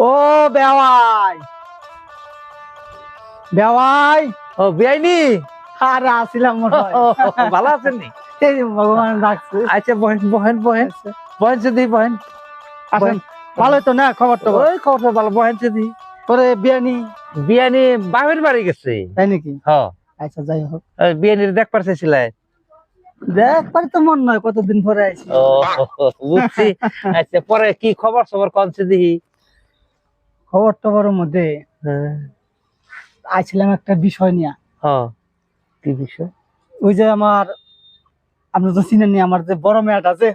ও বেওয়াই। বেওয়াই? ও বিআইনি? আরে আসিলাম মনে হয়। ভালো আছেন নি? ভগবান ডাকছে। আচ্ছা বহেন বহেন বহেন। বহেন যদি বহেন। আসেন। ভালো তো না খবর তো ওই খবর তো ভালো বহেন যদি। পরে বিয়ানি বিয়ানি বাপের বাড়ি গেছে। তাই নাকি? হ। আচ্ছা যাই হোক। বিয়ানির দেখ পারতেছিলে দেখ পারি তো মন নয় কতদিন পরে আইছি। ও বুঝছি। আচ্ছা পরে কি খবর সবর কনছে দিহি? খবর টবরের মধ্যে হ্যাঁ, আইছিলাম একটা বিষয় নিয়ে। কি বিষয়? ওই যে আমার আপনি তো চিনেন নি আমার যে বড় মেয়েটা আছে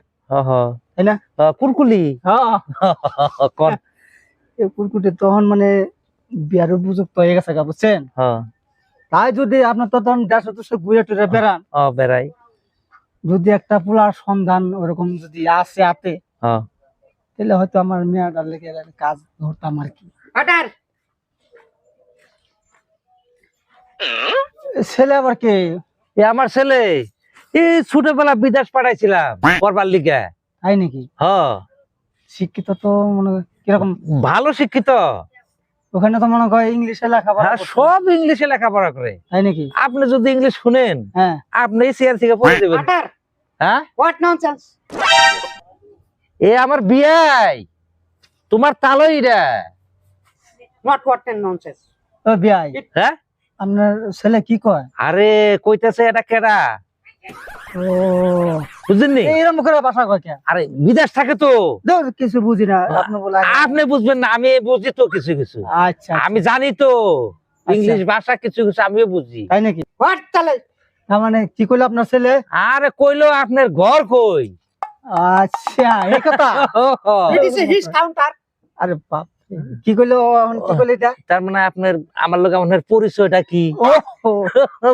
তাই না? কুরকুলি? কুরকুটে তখন মানে বিয়ার উপযুক্ত হয়ে গেছে গা, বুঝছেন? তাই যদি আপনার তো তখন দেড়শো দুশো ঘুরে টুরে বেড়ান বেড়াই। যদি একটা পোলার সন্ধান ওরকম যদি আসে আতে হ। তাহলে হয়তো আমার মেয়েটার লেগে কাজ ধরতাম আর কি। ছেলে আবার কে? এ আমার ছেলে। এই ছোটবেলা বিদেশ পাঠাইছিলাম করবার লিগে। তাই নাকি? হ। শিক্ষিত তো মনে কীরকম? ভালো শিক্ষিত। ওখানে তো মনে হয় ইংলিশে লেখাপড়া হ্যাঁ সব ইংলিশে লেখাপড়া করে। তাই নাকি? আপনি যদি ইংলিশ শুনেন হ্যাঁ। আপনি চেয়ার থেকে পড়ে দেবেন হ্যাঁ? হোয়াট ননসেন্স এ আমার বিয়াই তোমার তালই রে। ও হ্যাঁ? আপনার ছেলে কি কয়? আরে কইতাছে এটা কেডা? ও। বুঝলেননি এইরকম করে বাসা কয় কে? আরে বিদেশ থাকে তো। কিছু বুঝি না আপনি বলে আপনি বুঝবেন না আমি বুঝি তো কিছু কিছু। আচ্ছা আমি জানি তো ইংলিশ ভাষা কিছু কিছু আমিও বুঝি। তাই নাকি? তাহলে? তার মানে কি করল আপনার ছেলে? আরে কইলো আপনার ঘর কই? আচ্ছা এই কথা। আরে বাপ কি এখন কি করল এটা? তার মানে আপনার আমার লোক আপনার পরিচয়টা কি?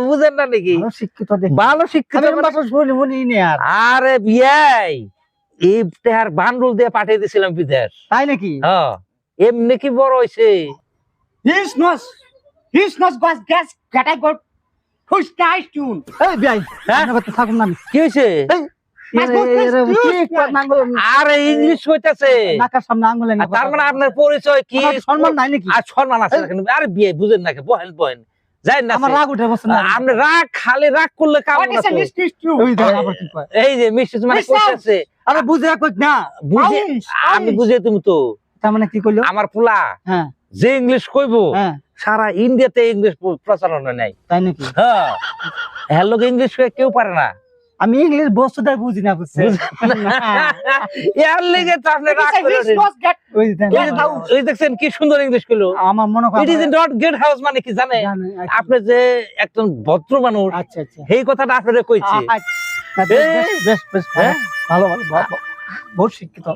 বুঝেন না নাকি? ভালো শিক্ষিত ভালো শিক্ষিত মানে- বাসা মনি আর। বিয়াই এই তেহার বান্ডুল দিয়ে পাঠিয়ে দিয়েছিলাম বিদেশ। তাই নাকি? হ্যাঁ এমনি কি বড় হইছে? nose was gas that I got push nice এই বিয়াই হ্যাঁ? থাকুন না কি হইছে? এই, Mas এরে- vos কি একটা আরে ইংলিশ হইতাছে নাকার সামনে আঙ্গুলে তার মানে আপনার পরিচয় কি? সম্মান নাই নাকি? আর সম্মান আছে না কেন? আরে বিয়ে বুঝেন না বহেন বহেন। যাই না আমার রাগ উঠে বসে না। আপনি রাগ খালি রাগ করলে কাম What না is a তো। mystery tune? ওই দেখেন আবার কি কয়? এই যে মিষ্টি মানে Miss Sam. কইতাছে। আরে বুঝে রাখ না। বুঝে আমি. বুঝে তুমি তো। তার মানে কি করল আমার পোলা হ্যাঁ। যে ইংলিশ কইবো হ্যাঁ। সারা ইন্ডিয়াতে ইংলিশ প্র- প্রচারণা নাই। তাই নাকি? হ্যাঁ। হ্যাঁ লোক ইংলিশ কেউ পারে না। আমি ইংলিশ বস্তুটা বুঝি না বুঝছে এর লেগে তো আপনি রাগ is a করে his nose get ওই যে এই যে দাও- এই দেখছেন কি সুন্দর ইংলিশ কইলো আমার মনে হয় it is not gate house মানে কি জানে? আচ্ছা। আপনি যে একজন ভদ্র মানুষ আচ্ছা আচ্ছা। এই কথাটা আপনারে কইছে। আচ্ছা, বেশ, বেশ বেশ হ্যাঁ? ভালো ভালো বহুত শিক্ষিত।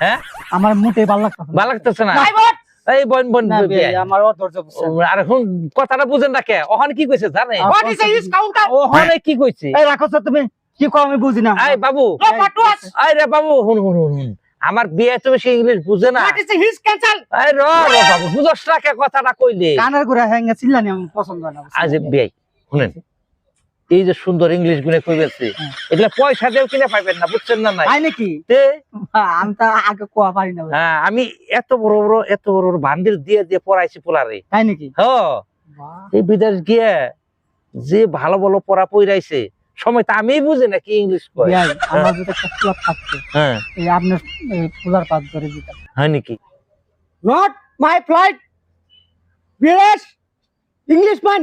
হ্যাঁ? আমার মোটে ভালো লাগতেছে না। ভালো লাগতেছে না? এই বোন বোন আমার অধৈর্য আর এখন কথাটা বুঝেন না কে? ওখানে কি কইছে জানে আ- What is a his counter? ওখানে কি কইছে? এই রাখো তুমি কি কও আমি বুঝি না। এই বাবু No, what was? আই রে বাবু হুন হুন হুন হুন। আমার বিয়ে তো বেশি ইংলিশ বুঝে না। র র বাবু বুঝছ কে কথাটা কইলে। কানের ঘুরে হ্যাঙ্গা চিল্লানি আমার পছন্দ না আজ বিয়াই শুনেন। এই যে সুন্দর ইংলিশ গুনে কই বলছে হ্যাঁ। এগুলা পয়সা দিয়েও কিনে পাইবেন না বুঝছেন না নাই নাকি তে, হ্যাঁ, আমি তো আগে কোয়া পারি না হ্যাঁ আমি এত বড় বড় এত বড় বড় বান্ডিল দিয়ে দিয়ে পড়াইছি পোলারে তাই নাকি হ এই বিদেশ গিয়ে যে ভালো ভালো পড়া পড়াইছে সময় তো আমি বুঝি না কি ইংলিশ কয় বিয়াই, আমার যদি একটা ক্লাব থাকতো হ্যাঁ এই আপনার এই পূজার পাত ধরে দিতাম হয় নাকি Not my flight. বিদেশ Englishman.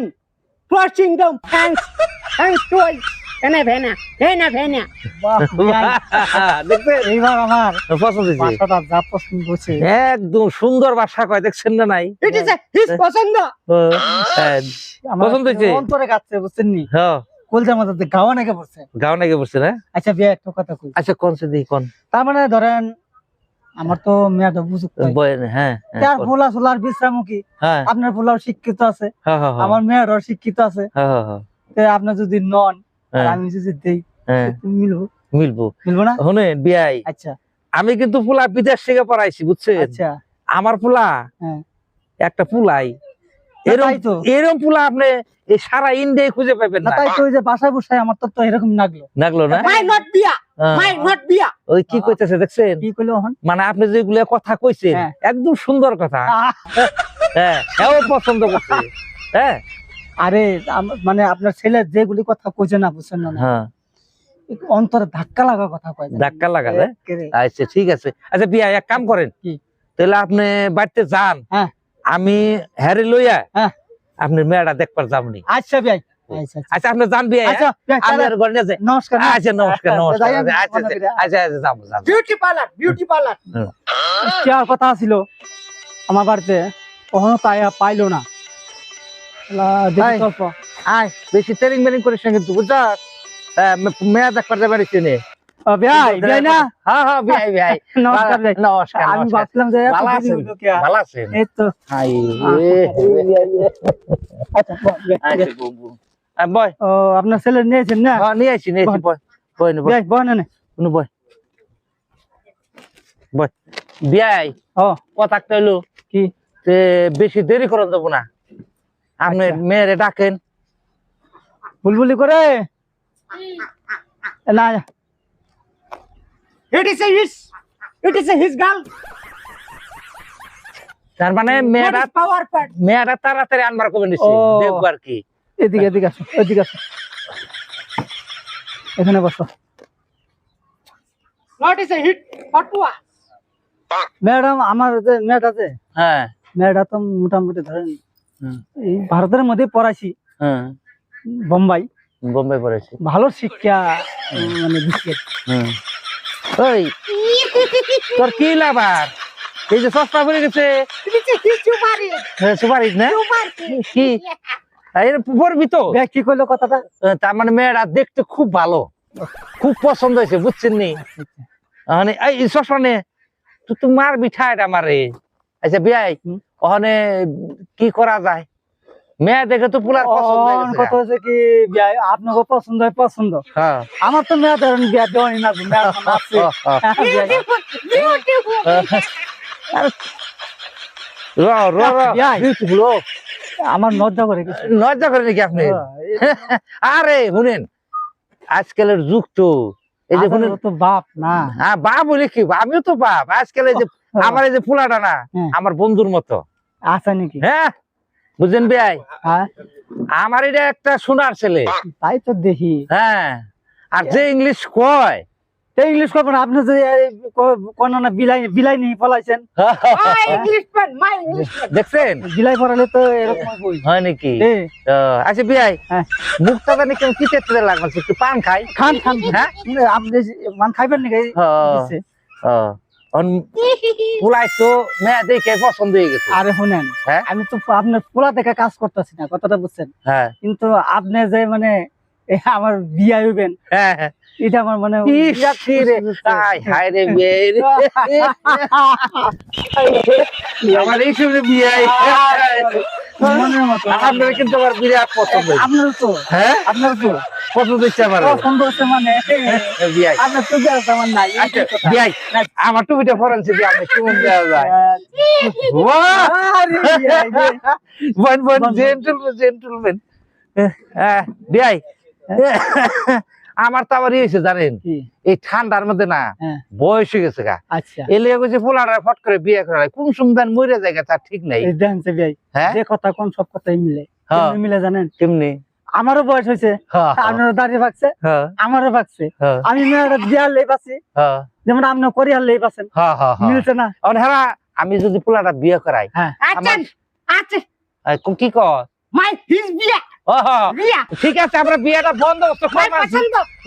Flushing them. Thanks. Thanks দেখবেন এইবার আমার পছন্দ হয়েছে বাসাটা যা পছন্দ হচ্ছে একদম সুন্দর ভাষা কয় দেখছেন না নাই. ও, হ্যাঁ, পছন্দ হয়েছে? অন্তরে কাছে বুঝছেন নি হ্যাঁ, কলজার মধ্যে গাওয়া নাকি পড়ছে? গাও নাকি বলছে না? আচ্ছা বিয়া একটা কথা কই। আচ্ছা কোন সে দিই কোন? তার মানে ধরেন আমার তো মেয়াদ হ্যাঁ হ্যাঁ, তার সোলার বিশ্রামুখী হ্যাঁ। আপনার ভোলাও শিক্ষিত আছে। হ্যাঁ হ্যাঁ হ্যাঁ, আমার মেয়েরও শিক্ষিত আছে। হ্যাঁ, হ্যাঁ, হ্যাঁ, আপনার যদি নন হ্যাঁ, আমি যদি দেই হ্যাঁ, মিলবো। মিলবো। মিলবো না? শুনেন বিয়াই আচ্ছা। আমি কিন্তু পোলা বিদেশ থেকে পড়াইছি বুঝছেন? আচ্ছা। আমার পোলা হ্যাঁ। একটা পোলাই এরকম তো। এরকম পোলা আপনি এই সারা ইন্ডিয়ায় খুঁজে পাবেন না তাই তো ওই যে বাসায় বসায় আমার তো তো এরকম লাগল লাগল না? not beer. হ্যাঁ। My not beer. ওই কি কইতেছে দেখছেন? কি করল এখন? মানে আপনি যেগুলো কথা কইছেন। একদম সুন্দর কথা। হ্যাঁ এও পছন্দ করছে। হ্যাঁ। আরে মানে আপনার ছেলে যেগুলি কথা কইছে না বুঝছেন না হ্যাঁ। অন্তরে ধাক্কা লাগা কথা কয় ধাক্কা একেবারে। আচ্ছা ঠিক আছে। আচ্ছা বিয়া এক কাম করেন। কি? তাহলে আপনি বাড়িতে যান। হ্যাঁ। আমি হ্যারে লইয়া হ্যাঁ। আপনি মেয়েটা দেখবার যাবনি আচ্ছা ভাই আচ্ছা আচ্ছা। আচ্ছা আপনি যান বিয়া ঘরে নমস্কার আচ্ছা নমস্কার আচ্ছা, নমস্কার আচ্ছা আচ্ছা আচ্ছা আচ্ছা যাব যাব। Beauty parlor. Beauty parlor. কথা ছিল? আমার বাড়িতে কখনো তাই পাইলো না। আয় বেশি ট্রেনিং করিস না কিন্তু বুঝছ? মেয়া দেখবার যাবার ইচ্ছে নেই ও, ভাই ভাই না? বিয়াই বিয়াই। নমস্কার ভাই নমস্কার আমি ভাবছিলাম যে ভালো আছেন? হইল কি আর। ভালো আছেন? এই তো। হাই আচ্ছা আচ্ছা বুম বয়। ও আপনার ছেলে নিয়েছেন না? হ্যাঁ নিয়ে আসি নিয়ে আসি বয়। বয় নে বয়। বয় না কোনো বয়। বয়। বিয়াই ও। কথা হইল কি? বেশি দেরি করেন দেবো না। আপনি আচ্ছা। মেয়েরে ডাকেন বুলবুলি করে না It is a his. It is a his girl. তার মানে মেয়েরা is power মেয়েরা তাড়াতাড়ি আনবার কবে নিছে। দেখব আর কি এদিকে এদিকে আসো এদিকে আসো এখানে বসো What is a hit? Patua. Madam আমার যে মেয়েটা আছে হ্যাঁ মেয়েটা তো মোটামুটি ধরেন। এই ভারতের মধ্যে পড়াইছি। বোম্বাই। বোম্বাই বোম্বে পড়েছি ভালো শিক্ষা মানে ওই তোর কি লাভার এই যে সস্তা পড়ে গেছে. হ্যাঁ, সুপারিশ না? কি? পড়বি তো কি করল কথাটা? তার মানে মেয়েরা দেখতে খুব ভালো। খুব পছন্দ হয়েছে বুঝছেন নি? মানে এই সসনে তুই তো মারবি ঠায় আমারে। আচ্ছা বিয়াই। ওখানে কি করা যায়? মেয়ে দেখে তো পুলার পছন্দ হয়ে অন গেছে। কথা হচ্ছে কি বিয়া? আপনাকে পছন্দ হয় পছন্দ। হ্যাঁ। আমার তো মেয়ে ধরেন বিয়া দেওয়ানি না। হ্যাঁ, হ্যাঁ। আমার লজ্জা করে লজ্জা করে নাকি আপনি? আরে শুনেন আজকালের যুগ তো। এই যে শুনেন তো বাপ না। হ্যাঁ বাপ বলে কি? আমিও তো বাপ। আজকাল এই যে আমার এই যে ফুলাটা না হ্যাঁ। আমার বন্ধুর মতো। আছে নাকি? হ্যাঁ বুঝলেন ভাই? হ্যাঁ। আমার এটা একটা সোনার ছেলে। তাই তো দেখি। হ্যাঁ আর যে ইংলিশ কয়? তো ইংলিশ করবেন আপনি যে এই কোন না বিলাই বিলাই নিয়ে পলাইছেন. দেখছেন? বিলাই পড়ালে তো এরকম হয়। নাকি? আচ্ছা বিয়াই হ্যাঁ। মুখটা জানি কেমন কি তেতে লাগছে একটু পান খাই। খান খান। হ্যাঁ? আপনি মান খাইবেন নাকি? পুলাই তো মেয়ে দেখে পছন্দ হয়ে গেছে। আরে শুনেন হ্যাঁ? আমি তো আপনার পোলা দেখে কাজ করতেছি না কথাটা বুঝছেন? হ্যাঁ। কিন্তু আপনি যে মানে আমার বিয়া হইবেন হ্যাঁ। এটা আমার মানে। আমার এই বিয়ে। আপনার কিন্তু আমার বিরাট পছন্দ। আপনার তো? হ্যাঁ? আপনার আমার মানে এই আচ্ছা আমার টুপিটা ফরানছে আপনি দেওয়া যায়। জেন্টলম্যান জেন্টলম্যান হ্যাঁ বিয়াই আমার তো আবার ইয়ে হয়েছে জানেন? এই ঠান্ডার মধ্যে না হ্যাঁ, বয়স হয়ে গেছে গা। আচ্ছা। এলে গেছে পোলারা ফট করে বিয়ে করা কোন সুন্দর মরে জায়গা তার ঠিক নাই। হ্যাঁ? কথা কোন সব কথাই মিলে। হ্যাঁ। মিলে জানেন? কেমনি? আমারও বয়স হয়েছে। হ্যাঁ, হ্যাঁ, আপনারও দাঁড়িয়ে পাচ্ছে হ্যাঁ, আমারও পাচ্ছে হ্যাঁ, আমি মেয়েরা বিয়ার লেই পাচ্ছি হ্যাঁ, যেমন আপনি করিয়ার লেই পাচ্ছেন হ্যাঁ, হ্যাঁ, হ্যাঁ। মিলছে না। হ্যাঁ আমি যদি পোলাটা বিয়ে করাই হ্যাঁ. Action. আহ, কো- কর? হ্যাঁ. ঠিক আছে আমরা বিয়েটা.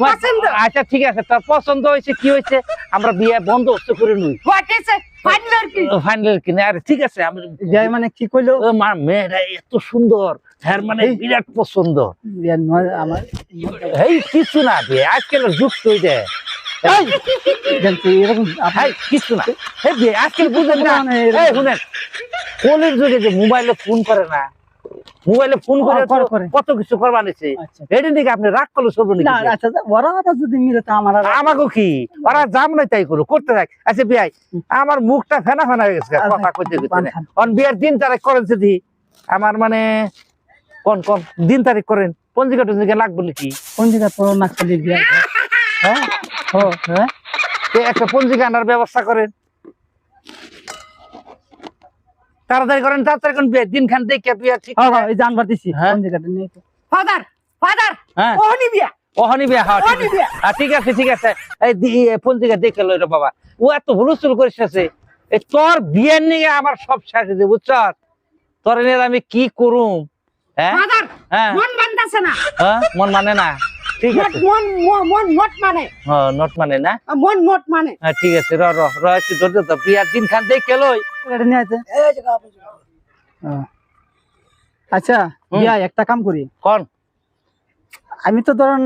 পছন্দ. আচ্ছা ঠিক আছে তোর পছন্দ হয়েছে কি হয়েছে? আমরা বিয়ে বন্দোবস্ত করে নই? কি? আরে ঠিক আছে আমি বিয়াই মানে কি কইলো? মা মেয়েটা এত সুন্দর। হ্যার মানে বিরাট পছন্দ। আমার এই কিছু না যুগ তো এটা কিছু না। আজকাল বুঝেন না। শুনেন ফোনের যুগে যে মোবাইলে ফোন করে না মোবাইলে ফোন করে হ্যাঁ। কত কিছু করবা নিছে আচ্ছা। এটা দিকে আপনি রাগ করলে সর্ব না আচ্ছা ওরা যদি মিলে তা আমার আমাকে কি? ওরা জাম নাই তাই করো করতে থাক। আচ্ছা বিয়াই আমার মুখটা ফেনা ফেনা হয়ে গেছে আচ্ছা, কথা কইতে। খান। অন বিয়ার দিন তারা করেন আমার মানে কোন কোন? দিন তারিখ করেন। পঞ্জিকা টঞ্জিকা লাগবে নাকি? পঞ্জিকা তো নাকশালি বিয়া হ্যাঁ? ও হ্যাঁ? তো একটা পঞ্জিকা আনার ব্যবস্থা করেন? তাড়াতাড়ি করেন তাড়াতাড়ি করেন বিয়ে দিন খান দেখে বিয়া ঠিক হ্যাঁ হ্যাঁ এই জানবার দিছি হ্যাঁ? পঞ্জিকাটা নিয়ে ফাদার ফাদার ওহনি বিয়া। ওহনি বিয়া হ্যাঁ ঠিক ওহনি বিয়া। হ্যাঁ, ঠিক আছে ঠিক আছে। এই দি- পঞ্জিকা দেখে লই রে বাবা। ও এত হুলুস্থুল করিস এই তোর বিয়ের নিয়ে আমার সব শেষ হয়েছে বুঝছ তোর নিয়ে আমি কি করুম? মন মানতাছে না। হ্যাঁ? মন মানে না? ঠিক আছে। মন মন- মন মানে। হ্যাঁ নট মানে না? মন নট মানে। হ্যাঁ ঠিক আছে র র র একটু ধৈর্য তো বিয়ার দিন খান দেখে লই পঞ্জিকাটা নিয়ে আছে আচ্ছা বিয়া একটা কাম করি। কোন? আমি তো ধরেন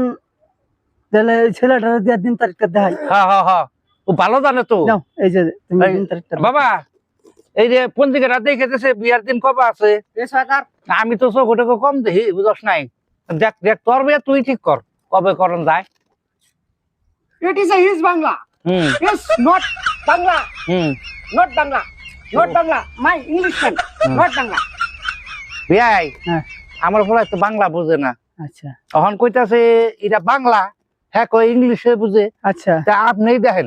তাহলে এই ছেলেটার দিন তারিখটা দেখাই। হ্যাঁ হ্যাঁ হ্যাঁ ও ভালো জানে তো। এই যে তুমি এই, দিন তারিখটা বাবা এই যে পঞ্জিকাটা দেখেছে বিয়ার দিন কবে আছে? আমি তো চোখ ওটাকে কম দেখি বুঝস নাই। দেখ দেখ তোর বিয়ে তুই ঠিক কর কবে করন যায়। It is his Bangla not Bangla hmm. Not Bangla not Bangla my English man not Bangla বিয়াই আমার তো বাংলা বুঝে না। আচ্ছা। তখন কইতাছে এটা বাংলা হ্যাঁ কই ইংলিশে বুঝে। আচ্ছা। তা আপনি দেখেন।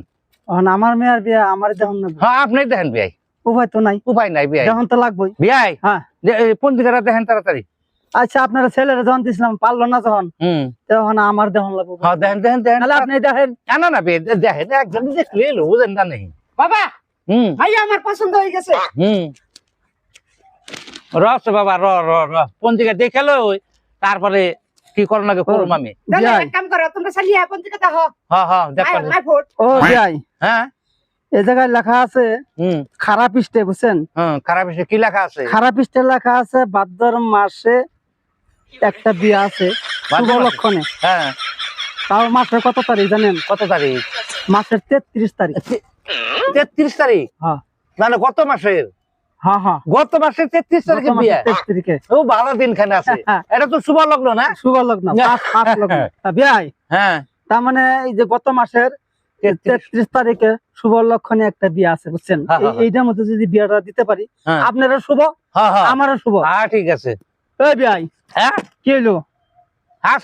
আমার মেয়ের বিয়া আমার দেখুন না। হ্যাঁ আপনি দেখেন বিয়াই উপায় তো নাই। উপায় নাই বিয়াই। দেখুন তো লাগবেই। বিয়াই? হ্যাঁ। দেখেন তাড়াতাড়ি? আচ্ছা আপনারা ছেলেরা যখন দিছিলাম পারল না যখন তখন আমার দেখুন লাগবে। হ্যাঁ দেখেন দেখেন দেখেন আপনি দেখেন। না না দেখেন একজন দেখলে বুঝেন না নেই। বাবা! হুম। ভাই আমার পছন্দ হয়ে গেছে। হুম। রস বাবা র র র। পঞ্জিকা দেখে লই তারপরে কি করো নাকি করুম আমি তাহলে কাম করো তোমরা চালিয়ে পঞ্জিকা দেখো। হ্যাঁ হ্যাঁ দেখ মাই মাই ও যাই হ্যাঁ? এ জায়গায় লেখা আছে হুম। খারাপ পৃষ্ঠে বুঝছেন? খারাপ এসে কি লেখা আছে? খারাপ পৃষ্ঠে লেখা আছে ভাদ্র মাসে একটা বিয়ে আছে? লক্ষণে। হ্যাঁ। তাও মাসের কত তারিখ জানেন? কত তারিখ? মাসের তেত্রিশ তারিখ। তেত্রিশ তারিখ? হ্যাঁ। মানে গত মাসের? হ্যাঁ হ্যাঁ। গত মাসের তেত্রিশ তারিখে বিয়ে? তারিখে ও ভালো আছে। এটা তো শুভ লগ্ন না? শুভ লগ্ন হ্যাঁ। তার মানে এই যে গত মাসের তেত্রিশ। তারিখে শুভ লক্ষণে একটা বিয়ে আছে বুঝছেন? হ্যাঁ, হ্যাঁ, এইটার মধ্যে যদি বিয়েটা দিতে পারি হ্যাঁ। আপনারও শুভ হ্যাঁ হ্যাঁ। আমারও শুভ। হ্যাঁ ঠিক আছে। এই বিয়াই হ্যাঁ? কি হ্যাঁ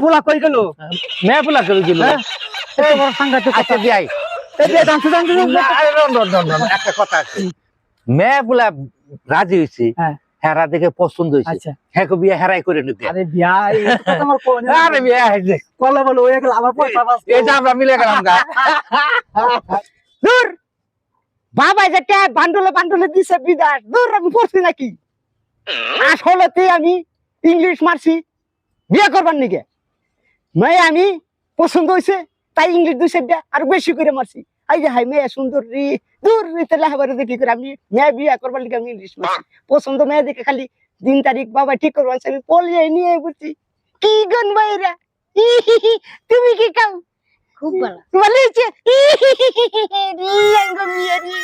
ফুলা কই গেল? মেয়ে ফুলা হ্যাঁ? বড় সাংঘাতিক আচ্ছা কথা। বিয়াই এই বিয়ে রন, একটা কথা আছে। মেয়ে বলে রাজি হয়েছে হ্যাঁ। হেরা দেখে পছন্দ হয়েছে। হ্যাঁ বিয়ে হেরাই করে নিবে। আরে বিয়া এই কথা আরে বিয়ে কলা বলো আমার পয়সা বাঁচলো। যে আমরা মিলে গেলাম গা। দূর। বাবা যেটা বান্ডলে বান্ডলে দিছে বিদাস। দূর আমি পড়ছি নাকি? আসলেতে আমি ইংলিশ মারছি। বিয়ে করবার নিকে মেয়ে আমি পছন্দ হয়েছে তাই ইংলিশ দুই সাইড আর বেশি করে মারছি। এই যে হাই মেয়ে সুন্দর রি দূর রিতে হবার দেখি করে আমি মেয়ে বিয়ে করবার লিখে আমি ইংলিশ মারছি। পছন্দ মেয়ে দেখে খালি দিন তারিখ বাবা ঠিক করবার আমি পলিয়ে নিয়ে বলছি কি গন বাইরা তুমি কি কাউ খুব ভালো। রি মিয়া রি